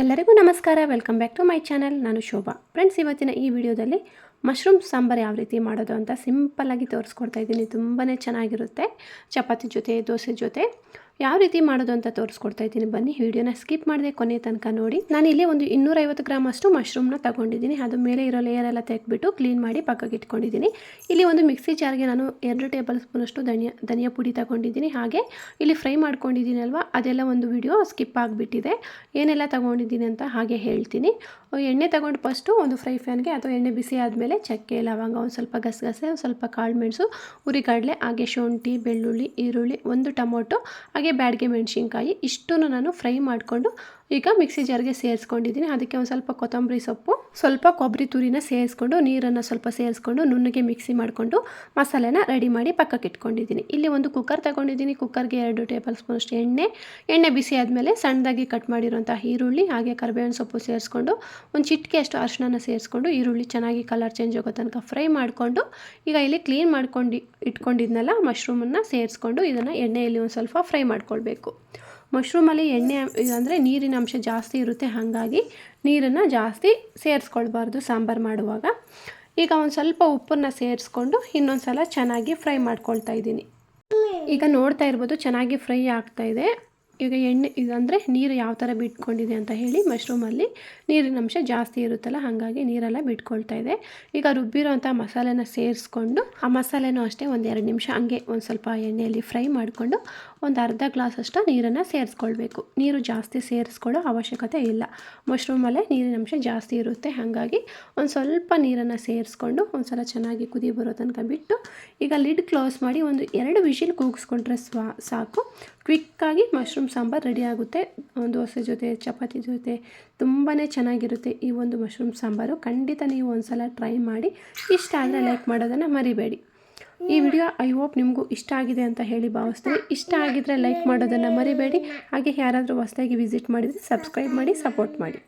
ಎಲ್ಲರಿಗೂ ನಮಸ್ಕಾರ. Welcome back to my channel. ನಾನು ಶೋಭಾ. ಫ್ರೆಂಡ್ಸ್ ಇವತ್ತಿನ ಈ ವಿಡಿಯೋದಲ್ಲಿ ಮಶ್ರೂಮ್ ಸಾಂಬಾರು ಯಾವ ರೀತಿ ಮಾಡೋದು ಅಂತ ಸಿಂಪಲ್ಲಾಗಿ ತೋರಿಸ್ಕೊಡ್ತಾ ಇದ್ದೀನಿ. ತುಂಬಾ ಚೆನ್ನಾಗಿರುತ್ತೆ. ಚಪಾತಿ ಜೊತೆ, ದೋಸೆ ಜೊತೆ. ಯಾವ ರೀತಿ ಮಾಡೋದು ಅಂತ ತೋರಿಸ್ಕೊಡ್ತಾ ಇದ್ದೀನಿ. ಬನ್ನಿ, ವಿಡಿಯೋನ ಸ್ಕಿಪ್ ಮಾಡಿದೆ ಕೊನೆ ತನಕ ನೋಡಿ. ನಾನು ಇಲ್ಲಿ ಒಂದು ಇನ್ನೂರೈವತ್ತು ಗ್ರಾಮ್ ಅಷ್ಟು ಮಶ್ರೂಮ್ನ ತಗೊಂಡಿದ್ದೀನಿ. ಅದು ಮೇಲೆ ಇರೋ ಲೇಯರ್ ಎಲ್ಲ ತೆಗೆದ್ಬಿಟ್ಟು ಕ್ಲೀನ್ ಮಾಡಿ ಪಕ್ಕಕ್ಕೆ ಇಟ್ಕೊಂಡಿದ್ದೀನಿ. ಇಲ್ಲಿ ಒಂದು ಮಿಕ್ಸಿ ಜಾರ್ಗೆ ನಾನು ಎರಡು ಟೇಬಲ್ ಸ್ಪೂನಷ್ಟು ಧನಿಯಾ ಧನಿಯಾ ಪುಡಿ ತಗೊಂಡಿದ್ದೀನಿ. ಹಾಗೆ ಇಲ್ಲಿ ಫ್ರೈ ಮಾಡ್ಕೊಂಡಿದ್ದೀನಿ ಅಲ್ವಾ? ಅದೆಲ್ಲ ಒಂದು ವಿಡಿಯೋ ಸ್ಕಿಪ್ ಆಗಿಬಿಟ್ಟಿದೆ. ಏನೆಲ್ಲ ತಗೊಂಡಿದ್ದೀನಿ ಅಂತ ಹಾಗೆ ಹೇಳ್ತೀನಿ. ಎಣ್ಣೆ ತಗೊಂಡು ಫಸ್ಟು ಒಂದು ಫ್ರೈ ಫ್ಯಾನ್ಗೆ ಅಥವಾ ಎಣ್ಣೆ ಬಿಸಿ ಆದಮೇಲೆ ಚಕ್ಕೆ, ಲವಂಗ ಒಂದು ಸ್ವಲ್ಪ ಗಸಗಸೆ, ಒಂದು ಸ್ವಲ್ಪ ಕಾಳು ಮೆಣಸು ಹಾಗೆ ಶುಂಠಿ, ಬೆಳ್ಳುಳ್ಳಿ, ಈರುಳ್ಳಿ, ಒಂದು ಟೊಮೊಟೊ, ಹಾಗೆ ಬ್ಯಾಡಿಗೆ ಮೆಣಸಿನ್ಕಾಯಿ, ಇಷ್ಟನ್ನು ನಾನು ಫ್ರೈ ಮಾಡಿಕೊಂಡು ಈಗ ಮಿಕ್ಸಿ ಜಾರ್ಗೆ ಸೇರಿಸ್ಕೊಂಡಿದ್ದೀನಿ. ಅದಕ್ಕೆ ಒಂದು ಸ್ವಲ್ಪ ಕೊತ್ತಂಬರಿ ಸೊಪ್ಪು, ಸ್ವಲ್ಪ ಕೊಬ್ಬರಿ ತುರಿನ ಸೇರಿಸ್ಕೊಂಡು, ನೀರನ್ನು ಸ್ವಲ್ಪ ಸೇರಿಸ್ಕೊಂಡು, ನುಣ್ಣಗೆ ಮಿಕ್ಸಿ ಮಾಡಿಕೊಂಡು ಮಸಾಲೆನ ರೆಡಿ ಮಾಡಿ ಪಕ್ಕಕ್ಕೆ ಇಟ್ಕೊಂಡಿದ್ದೀನಿ. ಇಲ್ಲಿ ಒಂದು ಕುಕ್ಕರ್ ತಗೊಂಡಿದ್ದೀನಿ. ಕುಕ್ಕರ್ಗೆ ಎರಡು ಟೇಬಲ್ ಸ್ಪೂನಷ್ಟು ಎಣ್ಣೆ. ಎಣ್ಣೆ ಬಿಸಿ ಆದಮೇಲೆ ಸಣ್ಣದಾಗಿ ಕಟ್ ಮಾಡಿರೋಂಥ ಈರುಳ್ಳಿ, ಹಾಗೆ ಕರಿಬೇವಿನ ಸೊಪ್ಪು ಸೇರಿಸ್ಕೊಂಡು, ಒಂದು ಚಿಟಿಕೆ ಅಷ್ಟು ಅರಿಶಿನ ಸೇರಿಸ್ಕೊಂಡು, ಈರುಳ್ಳಿ ಚೆನ್ನಾಗಿ ಕಲರ್ ಚೇಂಜ್ ಆಗೋ ತನಕ ಫ್ರೈ ಮಾಡಿಕೊಂಡು, ಈಗ ಇಲ್ಲಿ ಕ್ಲೀನ್ ಮಾಡ್ಕೊಂಡು ಇಟ್ಕೊಂಡಿದ್ನಲ್ಲ ಮಶ್ರೂಮನ್ನು ಸೇರಿಸ್ಕೊಂಡು ಇದನ್ನು ಎಣ್ಣೆಯಲ್ಲಿ ಒಂದು ಸ್ವಲ್ಪ ಫ್ರೈ ಮಾಡ್ಕೊಳ್ಬೇಕು. ಮಶ್ರೂಮಲ್ಲಿ ಎಣ್ಣೆ, ಅಂದರೆ ನೀರಿನ ಅಂಶ ಜಾಸ್ತಿ ಇರುತ್ತೆ, ಹಾಗಾಗಿ ನೀರನ್ನು ಜಾಸ್ತಿ ಸೇರಿಸ್ಕೊಳ್ಬಾರ್ದು ಸಾಂಬಾರು ಮಾಡುವಾಗ. ಈಗ ಒಂದು ಸ್ವಲ್ಪ ಉಪ್ಪನ್ನ ಸೇರಿಸ್ಕೊಂಡು ಇನ್ನೊಂದು ಸಲ ಚೆನ್ನಾಗಿ ಫ್ರೈ ಮಾಡ್ಕೊಳ್ತಾ ಇದ್ದೀನಿ. ಈಗ ನೋಡ್ತಾ ಇರ್ಬೋದು ಚೆನ್ನಾಗಿ ಫ್ರೈ ಆಗ್ತಾ ಇದೆ. ಈಗ ಎಣ್ಣೆ ಇದಂದರೆ ನೀರು ಯಾವ ಥರ ಬಿಟ್ಕೊಂಡಿದೆ ಅಂತ ಹೇಳಿ ಮಶ್ರೂಮಲ್ಲಿ ನೀರಿನ ಅಂಶ ಜಾಸ್ತಿ ಇರುತ್ತಲ್ಲ, ಹಾಗಾಗಿ ನೀರೆಲ್ಲ ಬಿಟ್ಕೊಳ್ತಾ ಇದೆ. ಈಗ ರುಬ್ಬಿರೋಂಥ ಮಸಾಲೆನ ಸೇರಿಸ್ಕೊಂಡು, ಆ ಮಸಾಲೆನೂ ಅಷ್ಟೇ ಒಂದು ಎರಡು ನಿಮಿಷ ಹಂಗೆ ಒಂದು ಸ್ವಲ್ಪ ಎಣ್ಣೆಯಲ್ಲಿ ಫ್ರೈ ಮಾಡಿಕೊಂಡು ಒಂದು ಅರ್ಧ ಗ್ಲಾಸಷ್ಟು ನೀರನ್ನು ಸೇರಿಸ್ಕೊಳ್ಬೇಕು. ನೀರು ಜಾಸ್ತಿ ಸೇರಿಸ್ಕೊಳ್ಳೋ ಅವಶ್ಯಕತೆ ಇಲ್ಲ. ಮಶ್ರೂಮಲ್ಲೇ ನೀರಿನ ಅಂಶ ಜಾಸ್ತಿ ಇರುತ್ತೆ, ಹಾಗಾಗಿ ಒಂದು ಸ್ವಲ್ಪ ನೀರನ್ನು ಸೇರಿಸ್ಕೊಂಡು ಒಂದು ಸಲ ಚೆನ್ನಾಗಿ ಕುದಿ ಬರೋ ತನಕ ಬಿಟ್ಟು, ಈಗ ಲಿಡ್ ಕ್ಲೋಸ್ ಮಾಡಿ ಒಂದು ಎರಡು ವಿಷಿಲ್ ಕೂಗಿಸ್ಕೊಂಡ್ರೆ ಸ್ವಾ, ಸಾಕು. ಕ್ವಿಕ್ಕಾಗಿ ಮಶ್ರೂಮ್ ಸಾಂಬಾರು ರೆಡಿ ಆಗುತ್ತೆ. ದೋಸೆ ಜೊತೆ, ಚಪಾತಿ ಜೊತೆ ತುಂಬಾ ಚೆನ್ನಾಗಿರುತ್ತೆ ಈ ಒಂದು ಮಶ್ರೂಮ್ ಸಾಂಬಾರು. ಖಂಡಿತ ನೀವು ಒಂದು ಸಲ ಟ್ರೈ ಮಾಡಿ. ಇಷ್ಟ ಆದರೆ ಲೈಕ್ ಮಾಡೋದನ್ನು ಮರಿಬೇಡಿ. ಈ ವಿಡಿಯೋ ಐ ಹೋಪ್ ನಿಮಗೂ ಇಷ್ಟ ಆಗಿದೆ ಅಂತ ಹೇಳಿ ಭಾವಿಸ್ತೀನಿ. ಇಷ್ಟ ಆಗಿದ್ದರೆ ಲೈಕ್ ಮಾಡೋದನ್ನು ಮರಿಬೇಡಿ. ಹಾಗೆ ಯಾರಾದರೂ ಹೊಸದಾಗಿ ವಿಸಿಟ್ ಮಾಡಿದರೆ ಸಬ್ಸ್ಕ್ರೈಬ್ ಮಾಡಿ, ಸಪೋರ್ಟ್ ಮಾಡಿ.